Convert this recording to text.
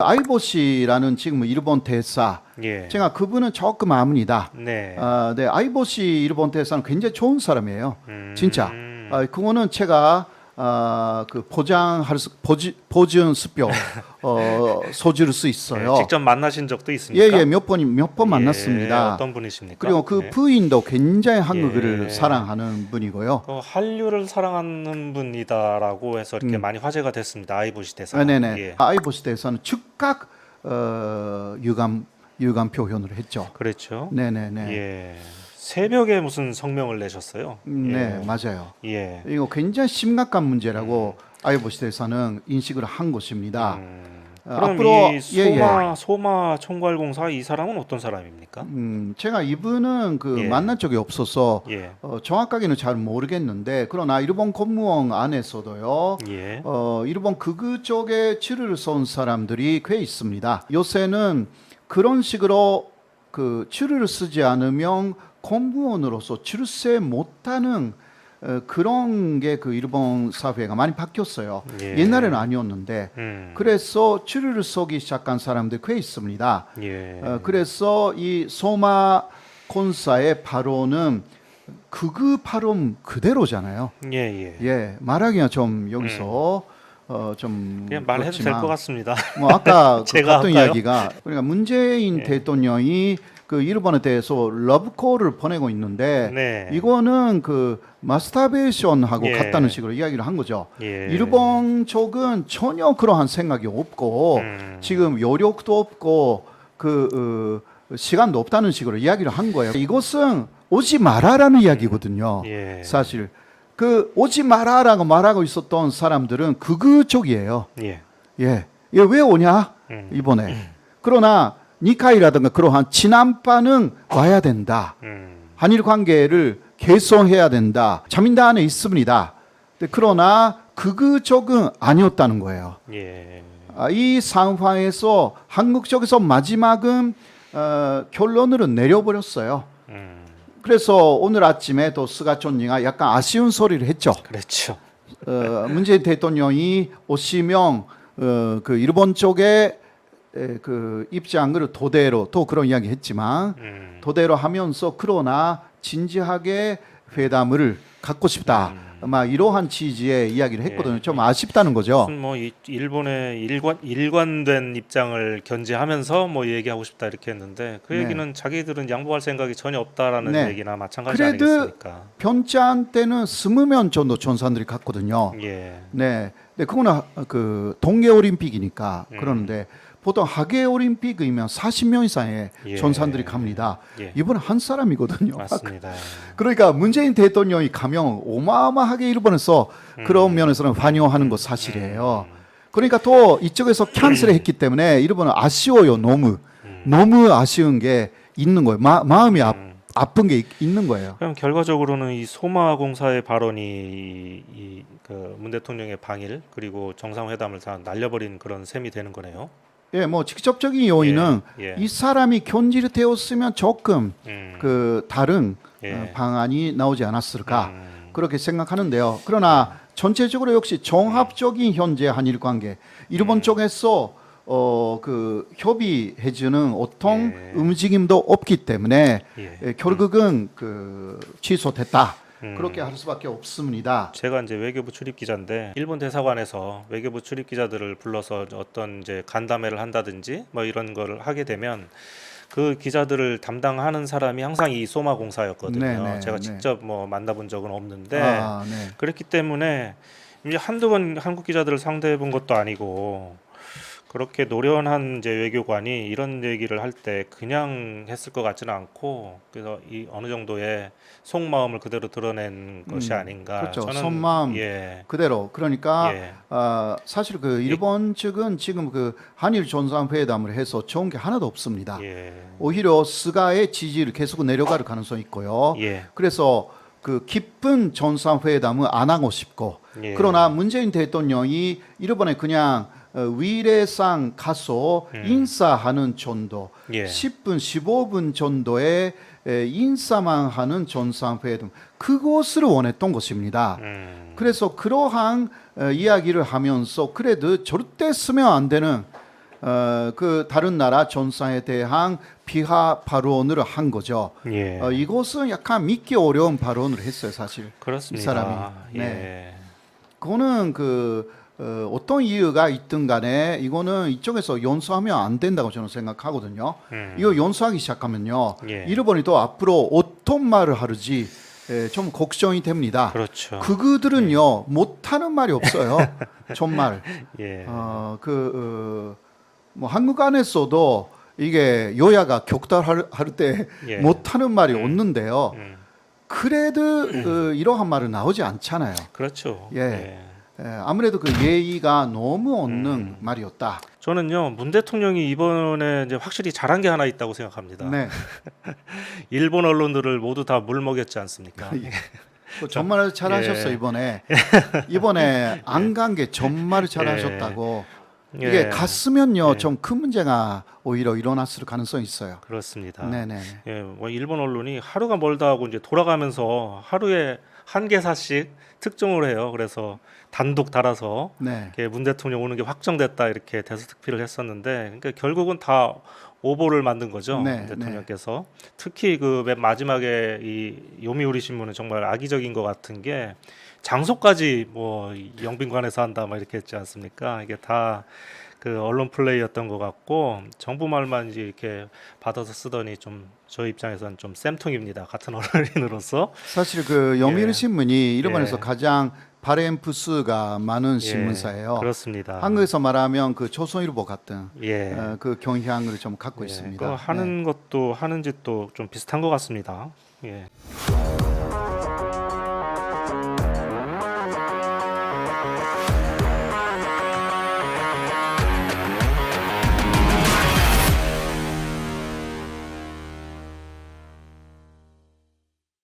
아이보시라는 지금 일본 대사 예. 제가 그분은 조금 아문이다. 네. 아, 네, 아이보시 일본 대사는 굉장히 좋은 사람이에요. 음. 진짜. 아, 그거는 제가 아, 그 보장할 수 보지, 보증 수표 어, 소지를 수 있어요. 예, 직접 만나신 적도 있습니까? 예, 예, 몇 번, 몇번 예, 만났습니다. 어떤 분이십니까? 그리고 그 네. 부인도 굉장히 한국을 예. 사랑하는 분이고요. 그 한류를 사랑하는 분이다라고 해서 이렇게 많이 화제가 됐습니다. 아이보시 대사. 아, 네네. 예. 아이보시 대사는 즉각 어, 유감 유감 표현을 했죠. 그렇죠. 네네네. 예. 새벽에 무슨 성명을 내셨어요? 네, 맞아요. 예. 이거 굉장히 심각한 문제라고 아이보시 대사는 인식을 한 것입니다. 음, 어, 그럼 앞으로- 이 예, 예. 소마 소마 총괄공사 이 사람은 어떤 사람입니까? 음, 제가 이분은 그 예. 만난 적이 없어서 예. 어, 정확하게는 잘 모르겠는데 그러나 일본 공무원 안에서도요. 예. 어, 일본 극우 쪽에 치료를 쏜 사람들이 꽤 있습니다. 요새는 그런 식으로 그 치료를 쓰지 않으면 공무원으로서 출세 못하는 어, 그런 게 그 일본 사회가 많이 바뀌었어요. 예. 옛날에는 아니었는데 음. 그래서 치료를 쏘기 시작한 사람들이 꽤 있습니다. 예. 어, 그래서 이 소마 콘사의 발언은 극우 발언 그대로잖아요. 예, 예. 예, 말하기가 좀 여기서 어, 좀 음. 그냥 말해도 될 것 같습니다. 뭐 아까 그 제가 같은 할까요? 이야기가 그러니까 문재인 예. 대통령이 그 일본에 대해서 러브콜을 보내고 있는데 네. 이거는 그 마스터베이션하고 예. 같다는 식으로 이야기를 한 거죠. 예. 일본 쪽은 전혀 그러한 생각이 없고 음. 지금 여력도 없고 그 어, 시간도 없다는 식으로 이야기를 한 거예요. 이것은 오지 마라라는 이야기거든요. 예. 사실 그 오지 마라라고 말하고 있었던 사람들은 극우 쪽이에요. 예. 예, 얘왜 오냐 음. 이번에. 그러나 니카이라든가 그러한 친한파는 와야 된다. 음. 한일 관계를 개선해야 된다. 자민당 안에 있습니다. 그러나 극우 쪽은 아니었다는 거예요. 예. 아, 이 상황에서 한국 쪽에서 마지막은 어, 결론을 내려버렸어요. 음. 그래서 오늘 아침에 또 스가촌이가 약간 아쉬운 소리를 했죠. 그렇죠. 어, 문재인 대통령이 오시면 어, 그 일본 쪽에 에, 그 입장을 도대로 또 그런 이야기 했지만 음. 도대로 하면서 그러나 진지하게 회담을 갖고 싶다. 막 이러한 취지의 이야기를 했거든요. 좀 아쉽다는 거죠. 무슨 뭐 이- 일본의 일관 일관된 입장을 견제하면서 뭐 얘기하고 싶다 이렇게 했는데 그 네. 얘기는 자기들은 양보할 생각이 전혀 없다라는 네. 얘기나 마찬가지 그래도 아니겠습니까? 편찬 때는 스무 명 정도 전사들이 갔거든요. 예. 네. 근데 그거는 그 동계 올림픽이니까 음. 그러는데 보통 하계 올림픽이면 40명 이상의 예. 전사들이 갑니다. 예. 이번에 한 사람이거든요. 맞습니다. 그러니까 문재인 대통령이 가면 어마어마하게 일본에서 그런 음. 면에서는 환영하는 거 사실이에요. 그러니까 또 이쪽에서 캔슬했기 때문에 일본은 아쉬워요. 너무 음. 너무 아쉬운 게 있는 거예요. 마, 마음이 아, 음. 아픈 게 있, 있는 거예요. 그럼 결과적으로는 이 소마 공사의 발언이 이그문 대통령의 방일 그리고 정상회담을 다 날려버린 그런 셈이 되는 거네요. 예, 뭐 직접적인 요인은 예. 이 사람이 견지를 되었으면 조금 음. 그 다른 예. 어, 방안이 나오지 않았을까 음. 그렇게 생각하는데요. 그러나 전체적으로 역시 종합적인 현재 한일 관계 일본 음. 쪽에서 어 그 협의해주는 어떤 예. 움직임도 없기 때문에 예. 예, 결국은 그 취소됐다 음. 그렇게 할 수밖에 없습니다. 제가 이제 외교부 출입 기자인데 일본 대사관에서 외교부 출입 기자들을 불러서 어떤 이제 간담회를 한다든지 뭐 이런 거를 하게 되면 그 기자들을 담당하는 사람이 항상 이 소마 공사였거든요. 네, 네, 제가 네. 직접 뭐 만나본 적은 없는데 아, 네. 그렇기 때문에 이제 한두 번 한국 기자들을 상대해 본 것도 아니고 그렇게 노련한 이제 외교관이 이런 얘기를 할 때 그냥 했을 것 같지는 않고 그래서 이 어느 정도의 속마음을 그대로 드러낸 것이 음, 아닌가. 그렇죠. 저는 속마음. 예. 그대로 그러니까 예. 아, 사실 그 일본 측은 지금 그 한일 정상 회담을 해서 좋은 게 하나도 없습니다. 예. 오히려 스가의 지지를 계속 내려갈 가능성이 있고요. 예. 그래서 그 깊은 정상 회담은 안 하고 싶고 예. 그러나 문재인 대통령이 일본에 그냥 어, 위례상 가서 음. 인사하는 정도, 예. 10분, 15분 정도의 에, 인사만 하는 정상회담 그것을 원했던 것입니다. 음. 그래서 그러한 어, 이야기를 하면서 그래도 절대 쓰면 안 되는 어, 그 다른 나라 전사에 대한 비하 발언을 한 거죠. 예. 어, 이것은 약간 믿기 어려운 발언을 했어요, 사실. 그렇습니다. 이 사람이. 예. 네. 그거는 그 어, 어떤 이유가 있든 간에 이거는 이쪽에서 연수하면 안 된다고 저는 생각하거든요. 음. 이거 연수하기 시작하면요. 예. 일본이 또 앞으로 어떤 말을 하는지 에, 좀 걱정이 됩니다. 그렇죠. 그들은요 못하는 말이 없어요. 정말 예. 어 그 어, 뭐 한국 안에서도 이게 여야가 격달할 할때 예. 못하는 말이 없는데요. 음. 그래도 어, 이러한 말은 나오지 않잖아요. 그렇죠. 예. 에, 아무래도 그 예의가 너무 없는 음. 말이었다. 저는요 문 대통령이 이번에 이제 확실히 잘한 게 하나 있다고 생각합니다. 네, 일본 언론들을 모두 다 물 먹였지 않습니까? 예. 그 정말 잘하셨어 예. 이번에 이번에 안 간 게 정말 잘하셨다고 이게 예, 갔으면요 예. 좀큰 문제가 오히려 일어났을 가능성이 있어요. 그렇습니다. 네네. 예, 뭐 일본 언론이 하루가 멀다 하고 이제 돌아가면서 하루에 한 개사씩 특종을 해요. 그래서 단독 달아서 네. 문 대통령 오는 게 확정됐다 이렇게 대서특필을 했었는데 그러니까 결국은 다 오보를 만든 거죠 네, 문 대통령께서 특히 그 맨 마지막에 이 요미우리 신문은 정말 악의적인 것 같은 게 장소까지 뭐 영빈관에서 한다 막 이렇게 했지 않습니까 이게 다 그 언론 플레이였던 것 같고 정부 말만 이제 이렇게 받아서 쓰더니 좀 저희 입장에서는 좀 쌤통입니다 같은 언론인으로서 사실 그 영미일 예. 신문이 일본에서 예. 가장 발행 부수가 많은 신문사예요. 예, 그렇습니다. 한국에서 말하면 그 조선일보 같은 예. 어, 그 경향을 좀 갖고 예, 있습니다. 하는 것도 하는 짓도 좀 비슷한 것 같습니다. 예. 네.